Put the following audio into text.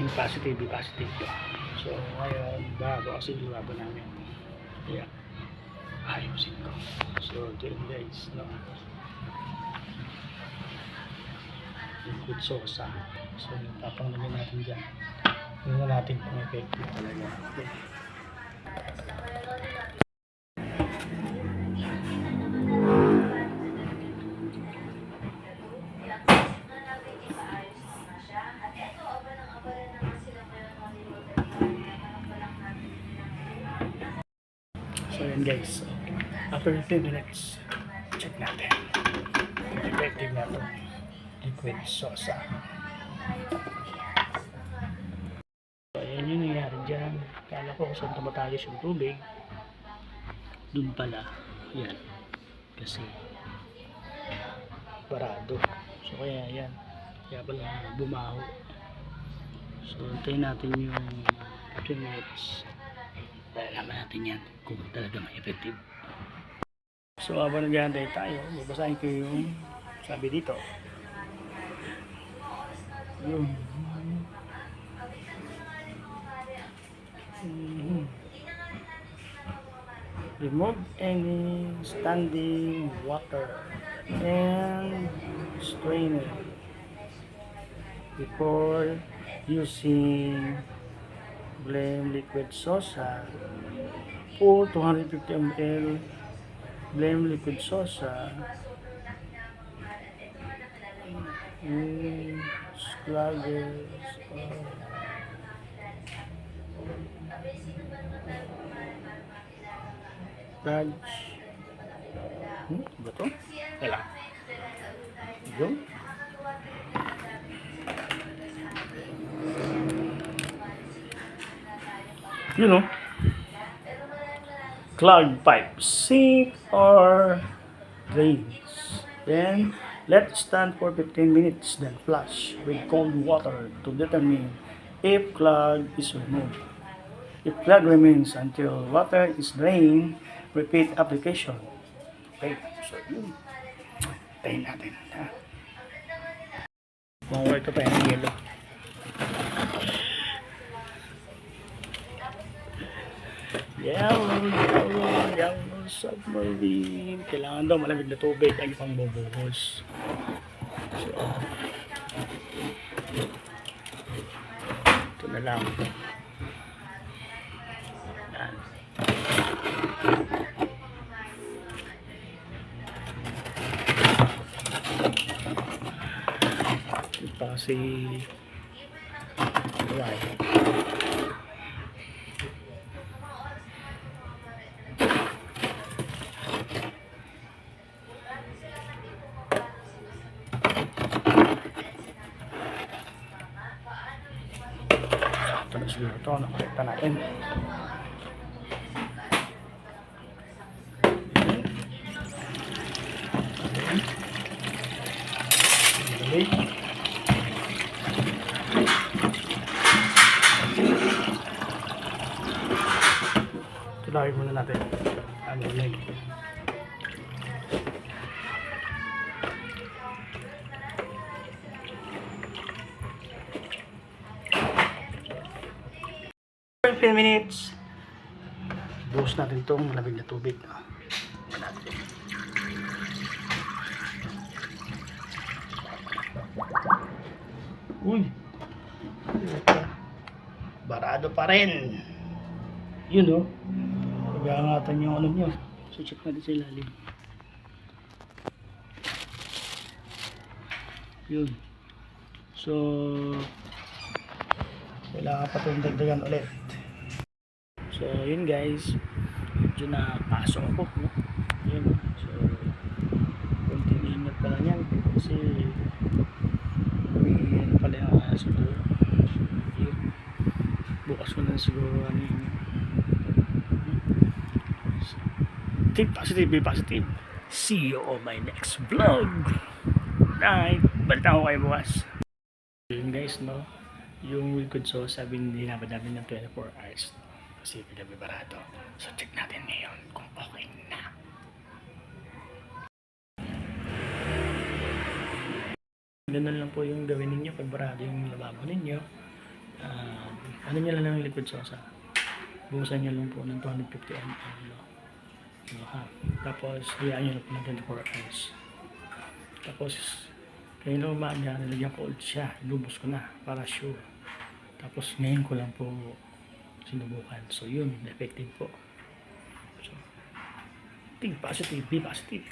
naging positive, be positive. So, ngayon, bago kasi laban namin. Kaya, ayusin ko. So, yun guys, no? Liquid sosa. So, yung papanglagay natin dyan. Tingnan natin kung effective talaga. Okay. So yun guys, after 15 minutes, check natin. Effective na ito. Liquid sosa. So ayan yung nangyari dyan. Kala ko kung saan tumatagos yung tubig. Dun pala. Yan. Kasi barado. So kaya yan. Kaya pala bumaho. So antayin natin yung 15 minutes. Lalaman natin yan kung talaga may effective. So habang naghihintay tayo, babasahin ko yung sabi dito. Yung Mhm. Remove any standing water and strain it before using blame liquid sosa or 250 ml blame liquid sosa in sluggers Dodge hmm? ba to? Wala. Yun. You know clogged pipe. Sink or drains. Then let stand for 15 minutes then flush with cold water to determine if clog is removed. If clog remains until water is drained repeat application. Okay so yun. Tayo natin ha? Makuha ito pa yung yellow Yellow, yellow, yellow submarine. Kailangan daw malamig na tubig ay pang bubuhos. So, ito na lang. Yan. Ito pa si Ryan. Siguro ito. Nakakita natin. Okay. Tulawin muna natin. Ano yun? 15 minutes. Buhos natin itong malamig na tubig. Natin. Uy! Barado pa rin. Yun no? Pag-aangatan yung ano nyo. So check natin sa ilalim. Yun. So, kailangan pa itong dagdagan ulit. So, yun guys. Medyo na pasok ako. No? Yun. So, konting ingat pala niyan. Kasi, may ano pala yung uh, siguro. Yun. Bukas ko na siguro ano yun. Think positive, be positive. See you on my next vlog. Night. Balitan ko kayo bukas. Yun guys, no? Yung liquid sauce, sabi naman namin ng 24 hours. Kasi gabi barato. So check natin ngayon kung okay na. Ganun lang po yung gawin ninyo pag barado yung lababo ninyo. Ah, ano niya lang ng liquid ha? Buhusan niya lang po ng 250 ml. No? Ha? Tapos, hayaan niyo lang po ng 24 hours. Tapos, kayo na umaga, nilagyan ko ulit siya. Lubos ko na, para sure. Tapos, ngayon ko lang po sinubukan. So, yun, effective po. So, think positive, be positive.